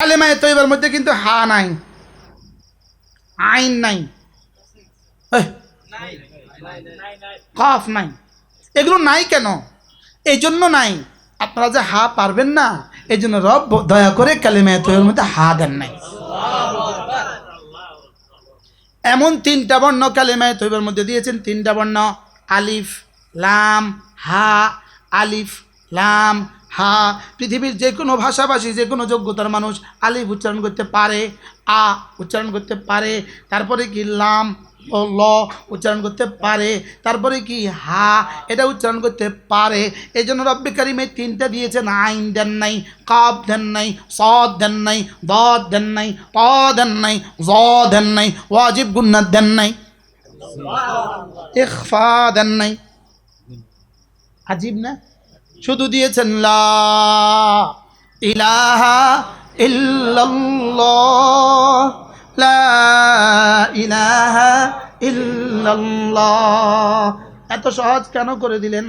কালেমায় তৈবার মধ্যে কিন্তু হা নাই। আইন নাই। কফ নাই। এগুলো নাই কেন? এই জন্য নাই। আপনারা যে হা পারবেন না এই জন্য রব দয়া করে কালেমায় তৈবার মধ্যে হা দেন নাই। এমন তিনটা বর্ণ কালেমায় তৈবার মধ্যে দিয়েছেন। তিনটা বর্ণ, আলিফ, লাম, হা, আলিফ, লাম হা পৃথিবীর যে কোনো ভাষাভাষী যে কোনো যোগ্যতার মানুষ আলিফ উচ্চারণ করতে পারে, আ উচ্চারণ করতে পারে, তারপরে কি লাম ও ল উচ্চারণ করতে পারে, তারপরে কি হা, এটা উচ্চারণ করতে পারে। এই জন্য রব্বি কারিমে তিনটা দিয়েছেন, আইন দেন নাই, কাব দেন নাই, সদ দেন নাই, দদ দেন নাই, প দেন নাই, জ দেন নাই, ওয়াজিব গুন্নাত দেন নাই, ইখফা দেন নাই। আজিব না? শুধু দিয়েছেন লা ইলাহা ইল্লাল্লাহ। লা ইলাহা ইল্লাল্লাহ। এত সহজ কেন করে দিলেন?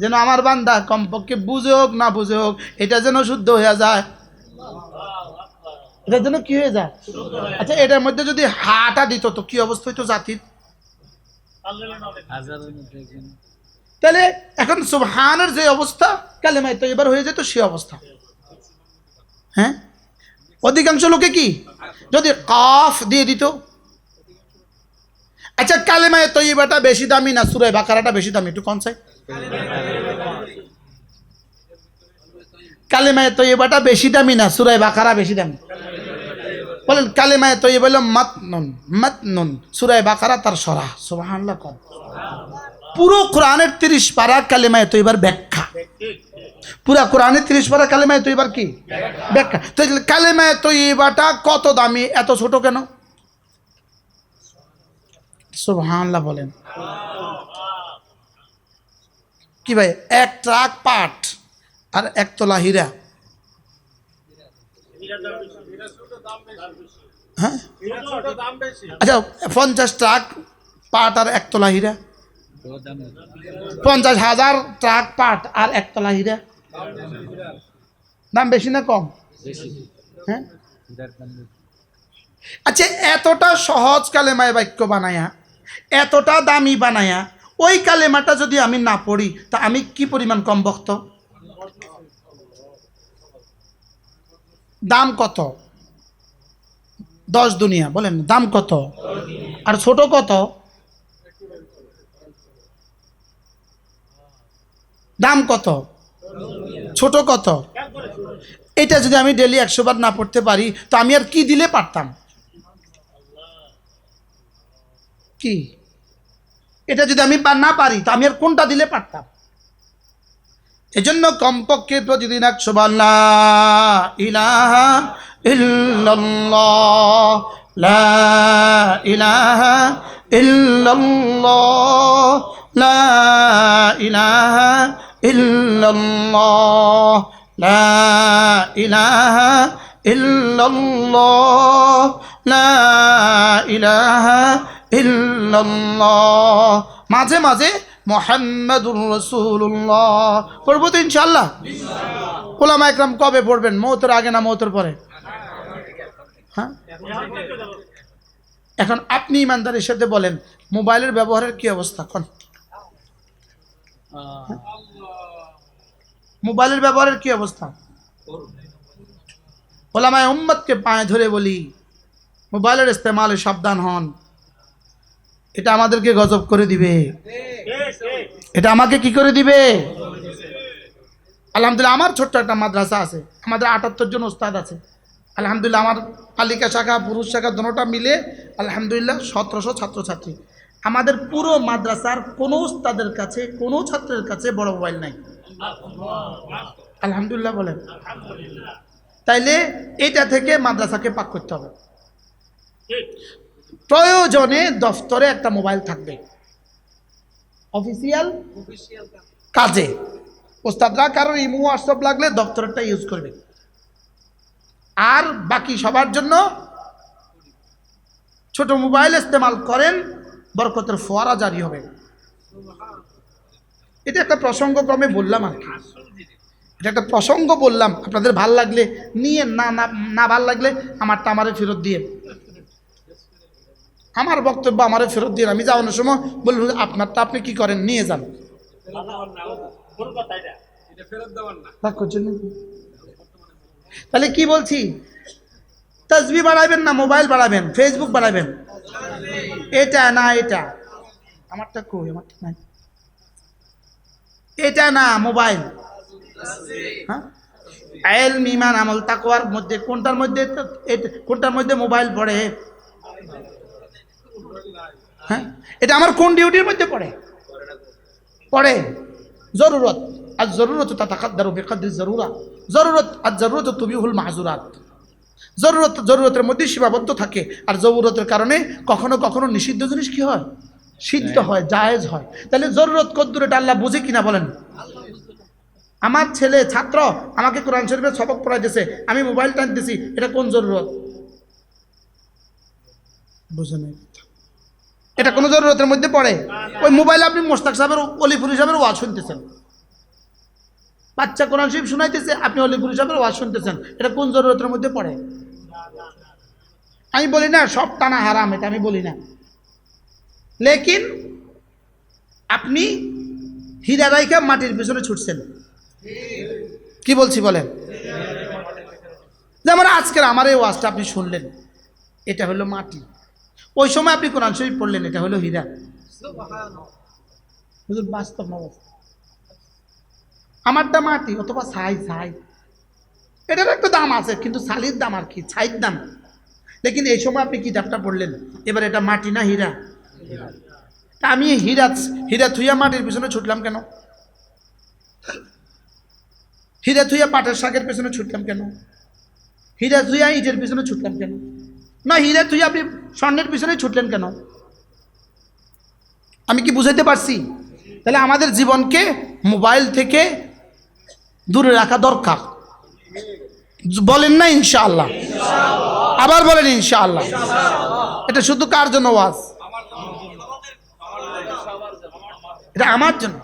যেন আমার বান্দা কমপক্ষে বুঝে হোক না বুঝে হোক এটা যেন শুদ্ধ হয়ে যায়। এটার জন্য কি হয়ে যায়? আচ্ছা এটার মধ্যে যদি হাটা দিত তো কি অবস্থা হইতো জাতির? তাহলে এখন সুবহানের যে অবস্থা, কালেমায় তো এবার হয়ে যেত সে অবস্থা। হ্যাঁ? অধিকাংশ লোকে কি? যদি কাফ দিয়ে দিত। আচ্ছা কালেমায় তৈবাটা বেশি দামি না সুরায় বাকারাটা বেশি দামি? একটু কন চাই। কালেমায় তৈবাটা বেশি দামি না সুরায় বাকারা বেশি দামি? বলেন, কালেমায় মত নুন মত নুন সুরায় বাকারা তার সরা সুবহানাল্লাহ, কন। পুরো কোরআনের তিরিশ পারা কালেমায় তৈবার ব্যাখ্যা। পুরা কোরআনের তিরিশ পারা কালেমায় তৈবার কি? ব্যাখ্যা। তো কালেমায় তৈবাটা কত দামি, এত ছোট কেন? সুবহানাল্লাহ বলেন। কি ভাই, এক ট্রাক পাট আর একতলা হীরা। হ্যাঁ? আচ্ছা পঞ্চাশ ট্রাক পাট আর একতলা হীরা। পঞ্চাশ হাজার ট্রাক পাট আর একতলা হীরা। দাম বেশি না কম? হ্যাঁ? আচ্ছা এতটা সহজ কালেমায় বাক্য বানায়া এতটা দামি বানায়া ওই কালেমাটা যদি আমি না পড়ি তা আমি কি পরিমাণ কম বক্ত দাম কত? দশ দুনিয়া বলেন দাম কত? আর ছোট কত? দাম কত? ছোট কত? এটা যদি আমি ডেলি একশো বার না পড়তে পারি, তো আমি আর কি দিলে পারতাম? কি? এটা যদি আমি না পারি, তো আমি আর কোনটা দিলে পারতাম? এজন্য কমপক্ষে প্রতিদিন একশো বার ইলাহা লা ইলাহা ইল্লাল্লাহ লা ইলাহা ইল্লাল্লাহ, লা ইলাহা ইল্লাল্লাহ, লা ইলাহা ইল্লাল্লাহ। মাঝে মাঝে মোহাম্মদুর রসুল্লাহ পড়ব তো ইনশাল্লাহ ওলামা একরাম কবে পড়বেন? মৌতের আগে না মৌতের পরে? হ্যাঁ? এখন আপনি ইমানদারের সাথে বলেন, মোবাইলের ব্যবহারের কি অবস্থা? কোন? মোবাইলের ব্যবহারের কি অবস্থা? ওলামায় উম্মতকে পায়ে ধরে বলি, মোবাইলের ইস্তেমালে সাবধান হন। এটা আমাদেরকে গজব করে দিবে। এটা আমাকে কি করে দিবে? আলহামদুলিল্লাহ, আমার ছোট্ট একটা মাদ্রাসা আছে। আমাদের আটাত্তর জন ওস্তাদ আছে। আলহামদুলিল্লাহ, আমার পালিকা শাখা, পুরুষ শাখা, দুটোটা মিলে আলহামদুলিল্লাহ সতেরোশো ছাত্রছাত্রী। আমাদের পুরো মাদ্রাসার কোনো উস্তাদের কাছে, কোনো ছাত্রের কাছে বড় মোবাইল নাই। আলহামদুলিল্লাহ বলেন। তাইলে এটা থেকে মাদ্রাসাকে পাক করতে হবে। প্রয়োজনে দফতরে একটা মোবাইল থাকবে। অফিসিয়াল কাজে। ওস্তাদরা কারোর ইমো, হোয়াটসঅ্যাপ লাগলে দপ্তরেরটা ইউজ করবে। আর বাকি সবার জন্য ছোট মোবাইল ইস্তেমাল করেন বরকতের ফোয়ারা জারি হবে। এটা একটা প্রসঙ্গক্রমে বললাম আর কি। এটা একটা প্রসঙ্গ বললাম। আপনাদের ভালো লাগলে নিয়ে না না ভালো লাগলে আমারটা আমারে ফেরত দিয়ে। আমার বক্তব্য আমারে ফেরত দিয়ে। আমি যাওয়ানোর সময় বলুন আপনারটা আপনি কি করেন? নিয়ে যান? তাহলে কি বলছি? তসবি বাড়াবেন না, মোবাইল বাড়াবেন ফেসবুক বাড়াবেন এটা না, এটা। আমারটা কই? আমারটা নাই। এটা না, মোবাইল। হ্যাঁ? এলম ইমান, আমল, তাকওয়ার মধ্যে, কোনটার মধ্যে কোনটার মধ্যে মোবাইল পড়ে? হ্যাঁ? এটা আমার কোন ডিউটির মধ্যে পড়ে? পড়ে। জরুরত। আর জরুরত তা তাকাদ্দারু বেকাদ্রি জরুরা। জরুরত আর জরুরত তুমি হুল মাহজুরাত। জরুরত জরুরতের মধ্যে সীমাবদ্ধ থাকে। আর জরুরতের কারণে কখনো কখনো নিষিদ্ধ জিনিস কি হয়? সিদ্ধ হয়। জায়েজ হয়। তাহলে জরুরত কদ্দুর এটা আল্লাহ বুঝে কিনা বলেন? আমার ছেলে ছাত্র আমাকে কোরআন শরীফের সবক পড়াইতেছে আমি মোবাইল টানতেছি এটা কোন জরুরত? বুঝে নাই। এটা কোনো জরুরতের মধ্যে পড়ে? ওই মোবাইল আপনি মোস্তাক সাহেবের অলিফুর সাহেবের ওয়াজ শুনতেছেন। বাচ্চা কোরআন শরীফ শুনাইতেছে আপনি অলিফুর সাহেবের ওয়াজ শুনতেছেন এটা কোন জরুরতের মধ্যে পড়ে? আমি বলি না, সব টানা হারাম এটা, আমি বলি না। লেকিন আপনি হীরা রাইকা মাটির পিছনে ছুটছেন। কি বলছি বলেন? যেমন আজকের আমার এই ওয়াজটা আপনি শুনলেন, এটা হলো মাটি। ওই সময় আপনি কোরআন শরীফ পড়লেন, এটা হলো হীরা। বাস্তব বাস্তব? আমারটা মাটি, অথবা ছাই ছাই। এটার একটা দাম আছে, কিন্তু শালির দাম আর কি ছাইর দাম। লেকিন এই সময় আপনি কিতাবটা পড়লেন, এবার এটা মাটি না হীরা? তা আমি হীরা হীরা থুইয়া মাটির পিছনে ছুটলাম কেন? হীরা থুইয়া পাটের শাকের পেছনে ছুটলাম কেন? হীরা থুইয়া ইটের পিছনে ছুটলাম কেন? না, হীরা থুইয়া আপনি স্বর্ণের পিছনে ছুটলেন কেন? আমি কি বুঝাইতে পারছি? তাহলে আমাদের জীবনকে মোবাইল থেকে দূরে রাখা দরকার। বলেন না ইনশাআল্লাহ। আবার বলেন ইনশাআল্লাহ। এটা শুধু কার জন্য ওয়াজ? এটা আমার জন্য।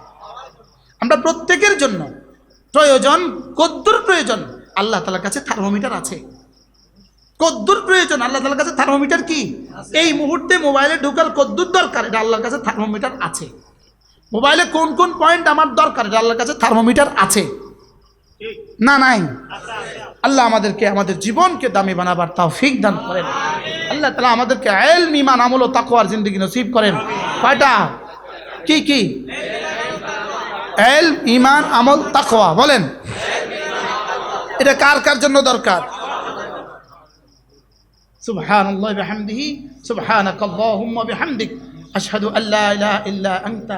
আমরা প্রত্যেকের জন্য। প্রয়োজন, কদ্দুর প্রয়োজন। আল্লাহ তালার কাছে থার্মোমিটার আছে। কদ্দুর প্রয়োজন, আল্লাহ তালার কাছে থার্মোমিটার কি? এই মুহূর্তে মোবাইলে ঢোকার কদ্দুর দরকার, এটা আল্লাহর কাছে থার্মোমিটার আছে। মোবাইলে কোন কোন পয়েন্ট আমার দরকার, এটা আল্লাহর কাছে থার্মোমিটার আছে। না, নাই। আল্লাহ আমাদেরকে আমাদের জীবনকে দামি বানাবার তৌফিক দান করেন আল্লাহ তালা আমাদেরকে এল মিমান আমল ও তাকওয়ার জিন্দগি নসিব করেন কয়টা কি কি এল ইমান আমল তাকওয়া বলেন এটা কার কার জন্য দরকার سبحان الله بحمده سبحانك اللهم بحمدك أشهد أن لا إله إلا أنت